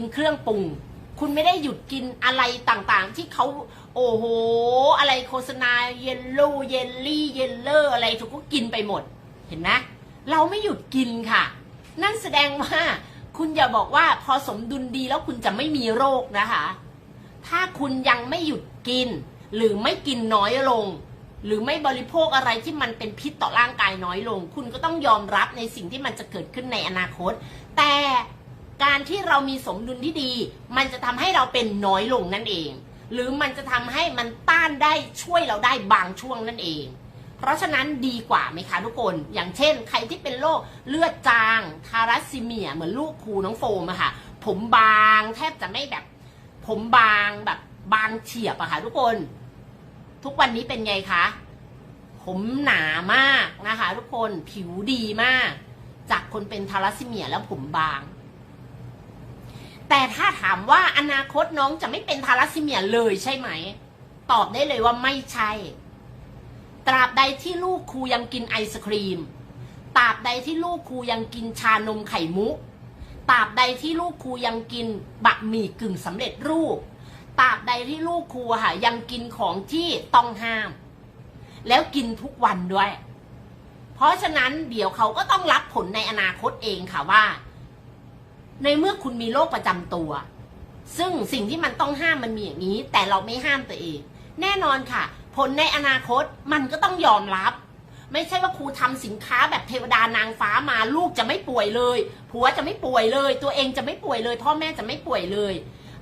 กินเครื่องปรุง คุณไม่ได้หยุดกินอะไรต่างๆ ที่เขาโอ้โห อะไรโฆษณาเยลโล่เยลลี่เยลเลอร์อะไรทุกก็กินไปหมด เห็นไหมเราไม่หยุดกินค่ะ นั่นแสดงว่าคุณอย่าบอกว่าพอสมดุลดีแล้วคุณจะไม่มีโรคนะคะ ถ้าคุณยังไม่หยุดกิน หรือไม่กินน้อยลง หรือไม่บริโภคอะไรที่มันเป็นพิษต่อร่างกายน้อยลง คุณก็ต้องยอมรับในสิ่งที่มันจะเกิดขึ้นในอนาคต แต่ การที่เรามีสมดุลที่ดี มันจะทำให้เราเป็นน้อยลงนั่นเอง หรือมันจะทำให้มันต้านได้ช่วยเราได้บางช่วงนั่นเอง เพราะฉะนั้นดีกว่าไหมคะทุกคน อย่างเช่น ใครที่เป็นโรคเลือดจางทารัสซีเมีย เหมือนลูกครูน้องโฟมอะค่ะ ผมบางแทบจะไม่แบบ ผมบางแบบบางเฉียบอะค่ะทุกคน ทุกวันนี้เป็นไงคะ ผมหนามากนะคะ ทุกคนผิวดีมาก จากคนเป็นทารัสซีเมียแล้วผมบาง แต่ถ้าถามว่าอนาคตน้องจะไม่เป็นทารัสซีเมียเลยใช่ไหม ตอบได้เลยว่าไม่ใช่ ตราบใดที่ลูกครูยังกินไอศครีม ตราบใดที่ลูกครูยังกินชานมไข่มุก ตราบใดที่ลูกครูยังกินบะหมี่กึ่งสำเร็จรูป ตราบใดที่ลูกครูค่ะยังกินของที่ต้องห้าม แล้วกินทุกวันด้วย เพราะฉะนั้นเดี๋ยวเขาก็ต้องรับผลในอนาคตเองค่ะว่า ในเมื่อคุณมีโรคประจำตัว ซึ่งสิ่งที่มันต้องห้ามมันมีอย่างนี้ แต่เราไม่ห้ามตัวเอง แน่นอนค่ะ ผลในอนาคตมันก็ต้องยอมรับ ไม่ใช่ว่าครูทำสินค้าแบบเทวดานางฟ้ามาลูกจะไม่ป่วยเลยผัวจะไม่ป่วยเลย ตัวเองจะไม่ป่วยเลย พ่อแม่จะไม่ป่วยเลย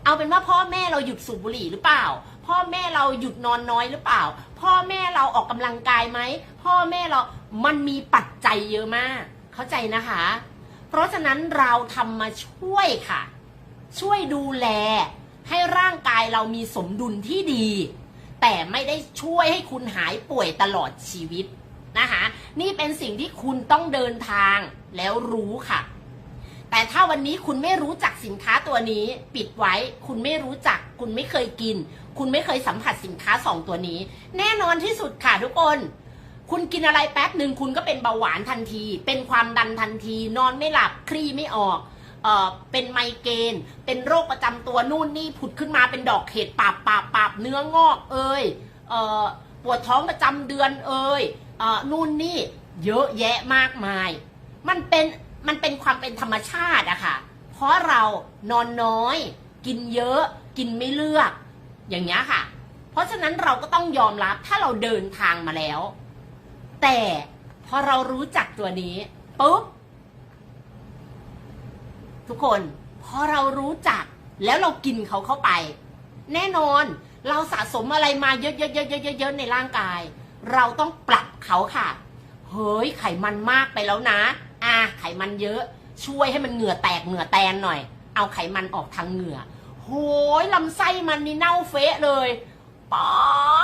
เอาเป็นว่าพ่อแม่เราหยุดสูบบุหรี่หรือเปล่า พ่อแม่เราหยุดนอนน้อยหรือเปล่า พ่อแม่เราออกกำลังกายไหมพ่อแม่เรามันมีปัจจัยเยอะมาก เข้าใจนะคะ เพราะฉะนั้นเราทำมาช่วยค่ะ ช่วยดูแลให้ร่างกายเรามีสมดุลที่ดี แต่ไม่ได้ช่วยให้คุณหายป่วยตลอดชีวิตนะคะนี่เป็นสิ่งที่คุณต้องเดินทางแล้วรู้ค่ะ แต่ถ้าวันนี้คุณไม่รู้จักสินค้าตัวนี้ ปิดไว้ คุณไม่รู้จัก คุณไม่เคยกิน คุณไม่เคยสัมผัสสินค้าสองตัวนี้ แน่นอนที่สุดค่ะทุกคน คุณกินอะไรแป๊บหนึ่งคุณก็เป็นเบาหวานทันที เป็นความดันทันที นอนไม่หลับคลี่ไม่ออกเออเป็นไมเกรนเป็นโรคประจำตัวนู่นนี่ผุดขึ้นมาเป็นดอกเห็ดปาบปาบปาบเนื้องอกเอ่ยเออปวดท้องประจำเดือนเอ่ยเออนู่นนี่เยอะแยะมากมาย มันเป็นมันเป็นความเป็นธรรมชาติอะค่ะ เพราะเรานอนน้อย กินเยอะกินไม่เลือก อย่างเงี้ยค่ะ เพราะฉะนั้นเราก็ต้องยอมรับถ้าเราเดินทางมาแล้ว แต่พอเรารู้จักตัวนี้ปุ๊บทุกคนพอเรารู้จักแล้วเรากินเขาเข้าไป แน่นอนเราสะสมอะไรมาเยอะๆๆๆๆในร่างกาย เราต้องปรับเขาค่ะ เฮ้ยไขมันมากไปแล้วนะ อะไขมันเยอะ ช่วยให้มันเหงื่อแตกเหงื่อแตนหน่อย เอาไขมันออกทางเหงื่อโหยลำไส้มันนี่เน่าเฟะเลยป๊อ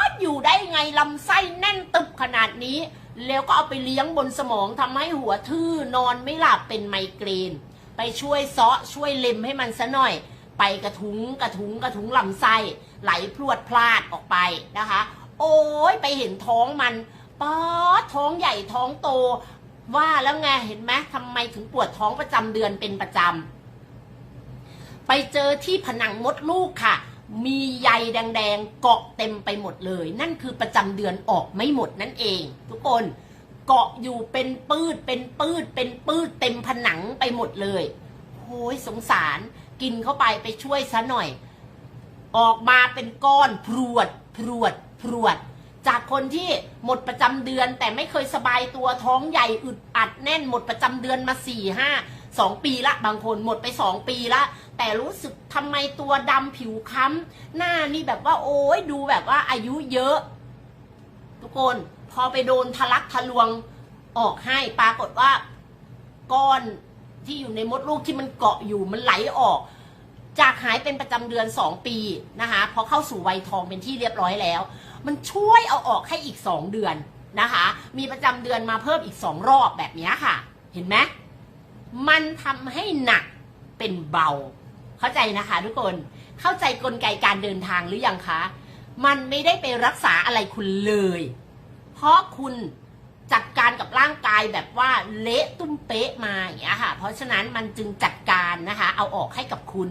ดอยู่ได้ไงลำไส้แน่นตึบขนาดนี้ แล้วก็เอาไปเลี้ยงบนสมองทำให้หัวทื่อนอนไม่หลับเป็นไมเกรน ไปช่วยเซาะช่วยเล็มให้มันซะหน่อย ไปกระทุ้งกระทุ้งกระทุ้งลำไส้ไหลพรวดพลาดออกไปนะคะ โอ้ยไปเห็นท้องมันป๊อท้องใหญ่ท้องโต ว่าแล้วไงเห็นไหมทำไมถึงปวดท้องประจำเดือนเป็นประจำไปเจอที่ผนังมดลูกค่ะ มีใยแดงๆเกาะเต็มไปหมดเลย นั่นคือประจำเดือนออกไม่หมดนั่นเอง ทุกคนเกาะอยู่เป็นปืดเป็นปืดเป็นปืดเต็มผนังไปหมดเลยโอ้ยสงสารกินเข้าไปไปช่วยซะหน่อย ออกมาเป็นก้อนพรวดพรวดพรวด จากคนที่หมดประจำเดือนแต่ไม่เคยสบายตัวท้องใหญ่อึดอัดแน่นหมดประจำเดือนมาสี่ห้า สองปีละบางคนหมดไปสองปีละ แต่รู้สึกทำไมตัวดำผิวค้ำหน้านี่แบบว่าโอ้ยดูแบบว่าอายุเยอะ ทุกคนพอไปโดนทะลักทะลวงออกให้ปรากฏว่าก้อนที่อยู่ในมดลูกที่มันเกาะอยู่มันไหลออก จากหายเป็นประจำเดือนสองปีนะคะพอเข้าสู่วัยทองเป็นที่เรียบร้อยแล้ว มันช่วยเอาออกให้อีกสองเดือนนะคะ มีประจำเดือนมาเพิ่มอีกสองรอบแบบนี้ค่ะ เห็นไหม มันทำให้หนักเป็นเบา เข้าใจนะคะทุกคนเข้าใจกลไกการเดินทางหรือยังคะ มันไม่ได้ไปรักษาอะไรคุณเลย เพราะคุณจัดการกับร่างกายแบบว่าเละตุ้มเป๊ะมาอย่างเงี้ยค่ะ เพราะฉะนั้นมันจึงจัดการนะคะ เอาออกให้กับคุณ